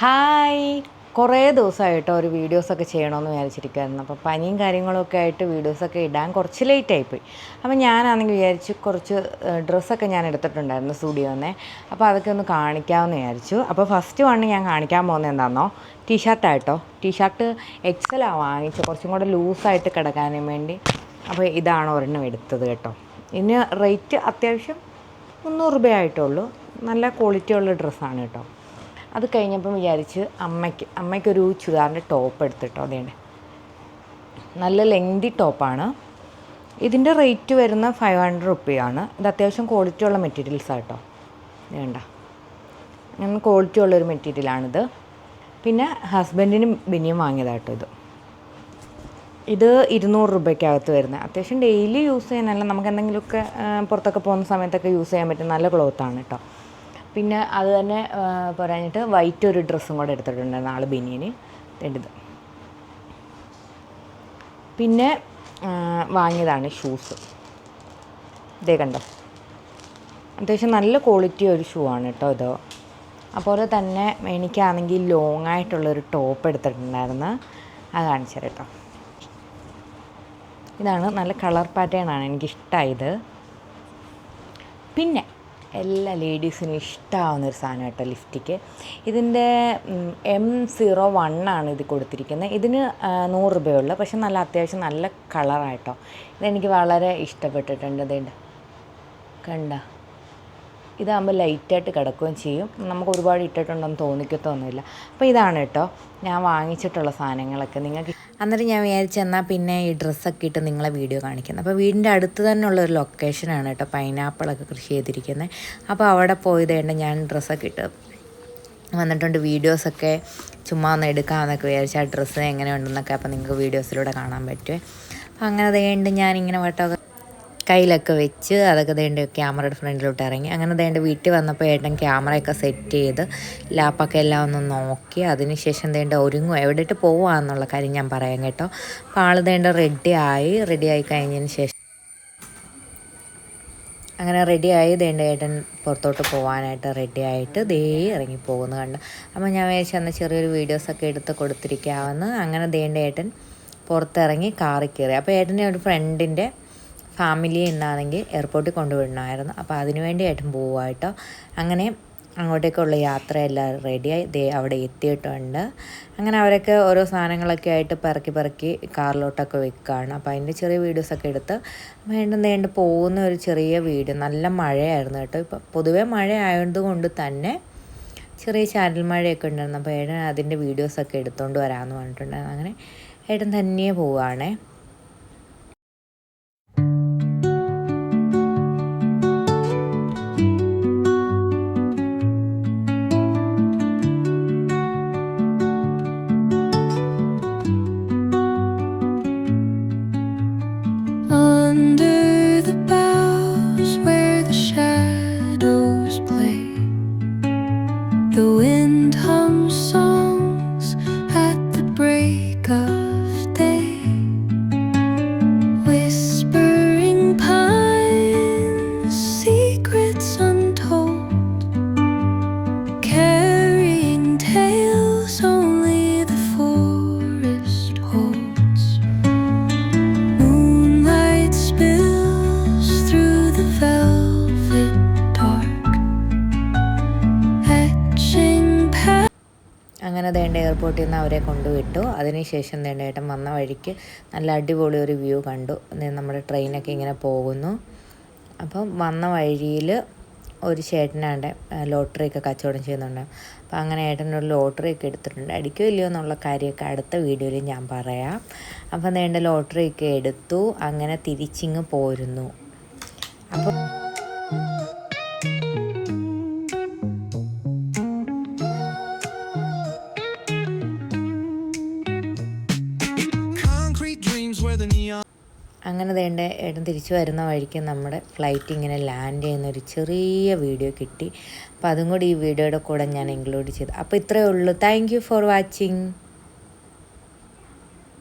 Hi. കുറേ ദിവസമായിട്ട് ഒരു വീഡിയോസൊക്കെ ചെയ്യണമെന്ന് വിചാരിച്ചിരിക്കുമായിരുന്നു അപ്പോൾ പനിയും കാര്യങ്ങളൊക്കെ ആയിട്ട് വീഡിയോസൊക്കെ ഇടാൻ കുറച്ച് ലേറ്റായിപ്പോയി. അപ്പോൾ ഞാനാണെങ്കിൽ വിചാരിച്ചു കുറച്ച് ഡ്രസ്സൊക്കെ ഞാൻ എടുത്തിട്ടുണ്ടായിരുന്നു സ്റ്റുഡിയോന്നെ. അപ്പോൾ അതൊക്കെ ഒന്ന് കാണിക്കാമെന്ന് വിചാരിച്ചു. അപ്പോൾ ഫസ്റ്റ് വണ് ഞാൻ കാണിക്കാൻ പോകുന്നത് എന്താണെന്നോ ടീഷർട്ടായിട്ടോ? ടീഷർട്ട് എക്സലാണ് വാങ്ങിച്ചു കുറച്ചും കൂടെ ലൂസായിട്ട് കിടക്കാനും വേണ്ടി. അപ്പോൾ ഇതാണ് ഒരെണ്ണം എടുത്തത് കേട്ടോ. ഇതിന് റേറ്റ് അത്യാവശ്യം മുന്നൂറ് രൂപയായിട്ടുള്ളൂ നല്ല ക്വാളിറ്റി ഉള്ള ഡ്രസ്സാണ് കേട്ടോ. അത് കഴിഞ്ഞപ്പം വിചാരിച്ച് അമ്മയ്ക്ക് അമ്മയ്ക്കൊരു ചുരിദാറിന്റെ ടോപ്പ് എടുത്തിട്ടോ അതേണ്ട നല്ല ലെങ്തി ടോപ്പാണ്. ഇതിന്റെ റേറ്റ് വരുന്ന ഫൈവ് ഹൺഡ്രഡ് റുപ്പിയാണ്. ഇത് അത്യാവശ്യം ക്വാളിറ്റി ഉള്ള മെറ്റീരിയൽസ് ആട്ടോ വേണ്ട അങ്ങനെ ക്വാളിറ്റി ഉള്ളൊരു മെറ്റീരിയലാണിത്. പിന്നെ ഹസ്ബൻഡിനും ബിനിയും വാങ്ങിയതാട്ടോ ഇത്. ഇത് ഇരുന്നൂറ് രൂപയ്ക്കകത്ത് വരുന്നത്. അത്യാവശ്യം ഡെയിലി യൂസ് ചെയ്യാനല്ല നമുക്ക് എന്തെങ്കിലുമൊക്കെ പുറത്തൊക്കെ പോകുന്ന സമയത്തൊക്കെ യൂസ് ചെയ്യാൻ പറ്റും നല്ല ക്ലോത്താണ് കേട്ടോ. പിന്നെ അത് തന്നെ പറയാഞ്ഞിട്ട് വൈറ്റ് ഒരു ഡ്രസ്സും കൂടെ എടുത്തിട്ടുണ്ട് നാളെ ബനിയന്. വേണ്ടത് പിന്നെ വാങ്ങിയതാണ് ഷൂസ് ഇതേ കണ്ടോ? അത്യാവശ്യം നല്ല ക്വാളിറ്റി ഒരു ഷൂ ആണ് കേട്ടോ ഇത്. അതുപോലെ തന്നെ എനിക്കാണെങ്കിൽ ലോങ് ആയിട്ടുള്ളൊരു ടോപ്പ് എടുത്തിട്ടുണ്ടായിരുന്നു. അത് കാണിച്ചു കേട്ടോ ഇതാണ് നല്ല കളർ പാറ്റേൺ ആണ് എനിക്കിഷ്ടമായത് പിന്നെ എല്ലാ ലേഡീസിനും ഇഷ്ടമാവുന്ന ഒരു സാധനം കേട്ടോ ലിഫ്റ്റിക്ക് ഇതിന്റെ എം സീറോ വൺ ആണ് ഇത് കൊടുത്തിരിക്കുന്നത്. ഇതിന് നൂറ് രൂപയുള്ളൂ. പക്ഷെ നല്ല അത്യാവശ്യം നല്ല കളറായിട്ടോ ഇതെനിക്ക് വളരെ ഇഷ്ടപ്പെട്ടിട്ടുണ്ട്. ഇതുണ്ട് കണ്ട? ഇതാകുമ്പോൾ ലൈറ്റായിട്ട് കിടക്കുകയും ചെയ്യും. നമുക്ക് ഒരുപാട് ഇട്ടിട്ടുണ്ടെന്ന് തോന്നിക്കത്തൊന്നുമില്ല. അപ്പോൾ ഇതാണ് കേട്ടോ. ഞാൻ വാങ്ങിച്ചിട്ടുള്ള സാധനങ്ങളൊക്കെ. നിങ്ങൾക്ക് അന്നേരം ഞാൻ വിചാരിച്ചു എന്നാൽ പിന്നെ ഈ ഡ്രസ്സൊക്കെ ഇട്ട് നിങ്ങളെ വീഡിയോ കാണിക്കുന്നത്. അപ്പോൾ വീടിന്റെ അടുത്ത് തന്നെയുള്ള ഒരു ലൊക്കേഷനാണ് കേട്ടോ പൈനാപ്പിളൊക്കെ കൃഷി ചെയ്തിരിക്കുന്നത്. അപ്പോൾ അവിടെ പോയത് കൊണ്ട് ഞാൻ ഡ്രസ്സൊക്കെ ഇട്ട് വന്നിട്ടുണ്ട്. വീഡിയോസൊക്കെ ചുമ്മാ ഒന്ന് എടുക്കാമെന്നൊക്കെ വിചാരിച്ചാൽ ആ ഡ്രസ്സ് എങ്ങനെയുണ്ടെന്നൊക്കെ അപ്പോൾ നിങ്ങൾക്ക് വീഡിയോസിലൂടെ കാണാൻ പറ്റുമേ അപ്പോൾ അങ്ങനെ അതുകൊണ്ട് ഞാനിങ്ങനെ വട്ടമൊക്കെ കയ്യിലൊക്കെ വെച്ച് അതൊക്കെ ദേണ്ട ക്യാമറയുടെ ഫ്രണ്ടിലോട്ട് ഇറങ്ങി. അങ്ങനെ ദേണ്ട വീട്ടിൽ വന്നപ്പോൾ ഏട്ടൻ ക്യാമറയൊക്കെ സെറ്റ് ചെയ്ത് ലാപ്പൊക്കെ എല്ലാം ഒന്ന് നോക്കി. അതിനുശേഷം ദേണ്ട ഒരുങ്ങും. എവിടെയിട്ട് പോവാന്നുള്ള കാര്യം ഞാൻ പറയാം കേട്ടോ. അപ്പോൾ ആൾ ദേണ്ട റെഡി ആയി. റെഡി ആയി കഴിഞ്ഞതിന് ശേഷം അങ്ങനെ റെഡിയായി ദേണ്ട ഏട്ടൻ പുറത്തോട്ട് പോകാനായിട്ട് റെഡി ആയിട്ട് ദേ ഇറങ്ങി പോകുന്നു കണ്ട്. അപ്പോൾ ഞാൻ വിചാരിച്ചു അന്ന് ചെറിയൊരു വീഡിയോസൊക്കെ എടുത്ത് കൊടുത്തിരിക്കാമെന്ന്. അങ്ങനെ ദേണ്ട ഏട്ടൻ പുറത്തിറങ്ങി കാറിൽ കയറി. അപ്പോൾ ഏട്ടന്റെ ഒരു ഫ്രണ്ടിന്റെ ഫാമിലി എന്നാണെങ്കിൽ എയർപോർട്ടിൽ കൊണ്ടുവിടണമായിരുന്നു. അപ്പോൾ അതിനുവേണ്ടി ഏട്ടൻ പോവുമായിട്ടോ അങ്ങനെ അങ്ങോട്ടേക്കുള്ള യാത്രയെല്ലാം റെഡിയായി. ദേ അവിടെ എത്തിയിട്ടുണ്ട്. അങ്ങനെ അവരൊക്കെ ഓരോ സാധനങ്ങളൊക്കെ ആയിട്ട് പറക്കി പറക്കി കാറിലോട്ടൊക്കെ വെക്കുകയാണ്. അപ്പോൾ അതിന്റെ ചെറിയ വീഡിയോസൊക്കെ എടുത്ത് വേണ്ട നേണ്ട് പോകുന്ന ഒരു ചെറിയ വീഡിയോ. നല്ല മഴയായിരുന്നു കേട്ടോ. ഇപ്പം പൊതുവേ മഴ ആയതുകൊണ്ട് തന്നെ ചെറിയ ചാനൽ മഴയൊക്കെ ഉണ്ടായിരുന്നു. അപ്പോൾ ഏട്ടൻ അതിന്റെ വീഡിയോസൊക്കെ എടുത്തുകൊണ്ട് വരാമെന്ന് പറഞ്ഞിട്ടുണ്ടായിരുന്നു അങ്ങനെ ഏട്ടൻ തനിയെ പോവുകയാണേ. The wind അങ്ങനെ ദേണ്ട എയർപോർട്ടിൽ നിന്ന് അവരെ കൊണ്ടുവിട്ടു. അതിനുശേഷം ദേണ്ടേട്ടൻ വന്ന വഴിക്ക് നല്ല അടിപൊളി ഒരു വ്യൂ കണ്ടു. നമ്മുടെ ട്രെയിനൊക്കെ ഇങ്ങനെ പോകുന്നു. അപ്പം വന്ന വഴിയിൽ ഒരു ചേട്ടനാണ്ട് ലോട്ടറിയൊക്കെ കച്ചവടം ചെയ്യുന്നുണ്ട്. അപ്പോൾ അങ്ങനെ ഏട്ടനൊരു ലോട്ടറിയൊക്കെ എടുത്തിട്ടുണ്ട്. അടിക്കോ ഇല്ലയോ എന്നുള്ള കാര്യമൊക്കെ അടുത്ത വീഡിയോയിൽ ഞാൻ പറയാം. അപ്പം നേണ്ട ലോട്ടറിയൊക്കെ എടുത്തു. അങ്ങനെ തിരിച്ചിങ്ങ് പോരുന്നു. അപ്പോൾ അങ്ങനെ വേണ്ട ഏട്ടൻ തിരിച്ചു വരുന്ന വഴിക്ക് നമ്മുടെ ഫ്ലൈറ്റ് ഇങ്ങനെ ലാൻഡ് ചെയ്യുന്ന ഒരു ചെറിയ വീഡിയോ കിട്ടി. അപ്പോൾ അതും കൂടി ഈ വീഡിയോയുടെ കൂടെ ഞാൻ ഇൻക്ലൂഡ് ചെയ്തു. അപ്പോൾ ഇത്രയേ ഉള്ളൂ. Thank for watching